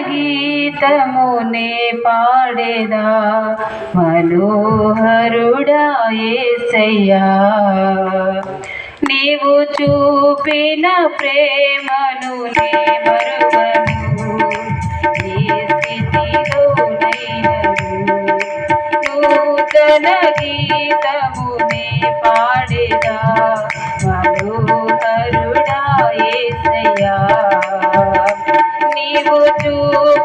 గీతమునే పాడేదా? మనోహరుడా ఏసయ్యా నీవు చూపిన ప్రేమను నే మరువను. ఏ స్థితిలోనైనను నూతన గీతమునే పాడేదా? మనోహరుడా ఏసయ్యా నీవు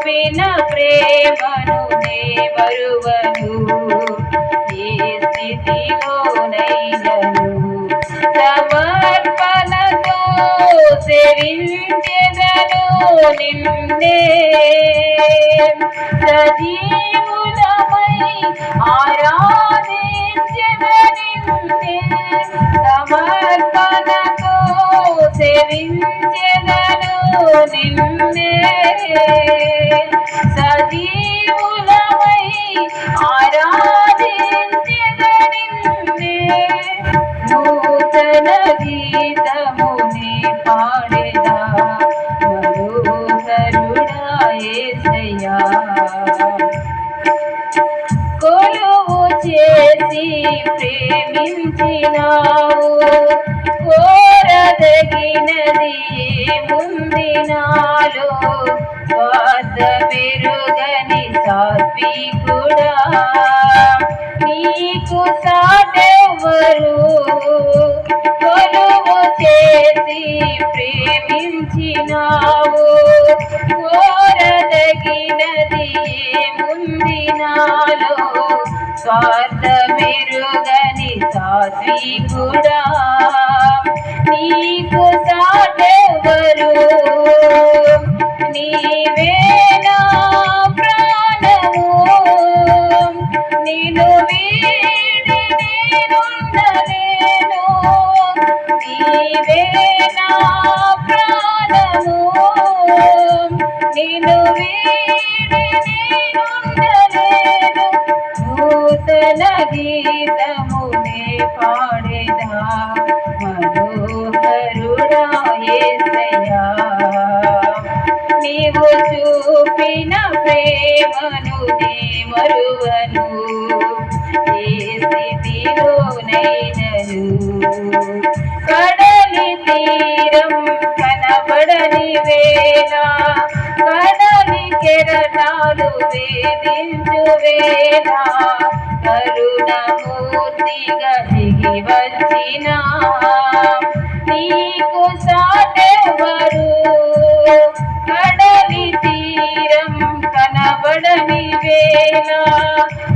విన ప్రేమను దేవరువను ఏ స్థితిలోనైనను సమర్పణతో సేవించెదను నిన్నే. సజీవులమై ఆరాధించెదనిన్నే సమర్పణతో సేవించెదను నిన్నే. ప్రేమించినావు కోరదగినది ఏముంది నాలో? స్వార్థ పెరుగని సాత్వికుడా నీకు సాటెవరు కొలువు చేసి ప్రేమించినావు. కోరదగినది ముంది నాలో? స్వార్థ మెరుగని సాత్వికుడా నీకు సాటే గీతమునే పాడేదా మనోహరుడా యేసయ్యా నీవు చూపిన ప్రేమను నే మరువను ఏ స్థితిలోనైనను? కడలి తీరం కనబడని వేళ కడలి కెరటాలు వేధించు వేళ కరుణమూర్తిగా దిగి వచ్చిన నీకు సాటెవరు కడలి తీరం కనబడని వేళ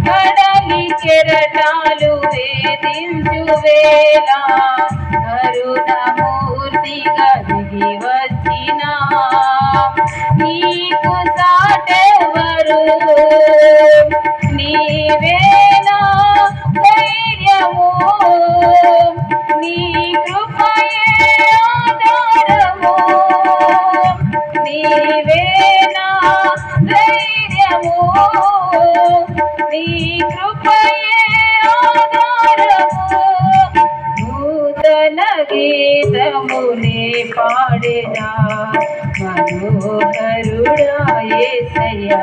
కడలి కెరటాలు వేధించు వేళ నీవేనా ధైర్యము? నీ కృపయే ఆధారము? నీవేనా ధైర్యము? నీ కృపయే ఆధారము? నూతన గీతమునే పాడేదా మనోహరుడా ఏసయ్యా.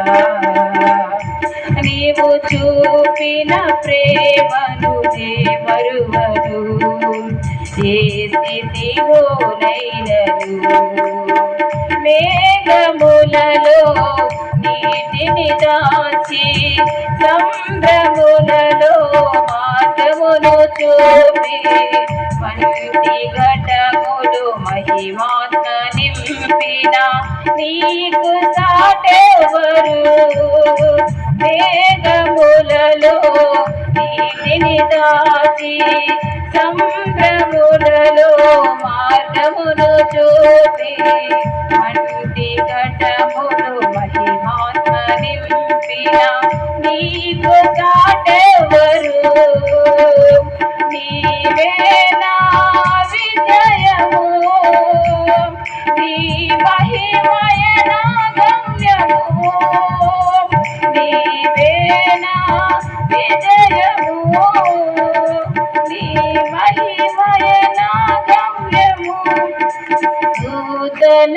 నీవు చూపిన ప్రేమను నే మరువను ఏ స్థితిలోనైనను మేఘములలో నీటిని దాచి సంభ్రములలో మార్గమును చూపి పంటి ఘటములు మహిమాత్మ నింపిన నీకు సాటెవరు? మేఘములలో నీటిని దాచి సంభ్రములలో మార్గమును చూపి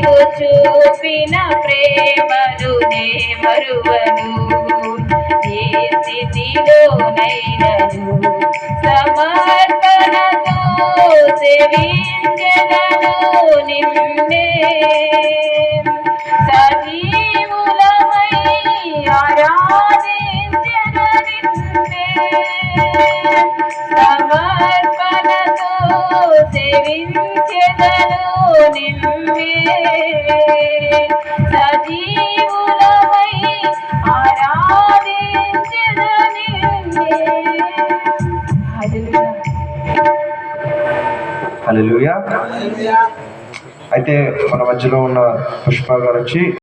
నీవు చూపిన ప్రేమను నే మరువదు ఏ స్థితిలోనైనను సమర్పణతో సేవించదను నిన్నే. సజీవులమై ఆరాధించద నిన్నే. సమర్పణతో సేవించెదను నిన్నే. అయితే మన మధ్యలో ఉన్న పుష్ప గారు వచ్చి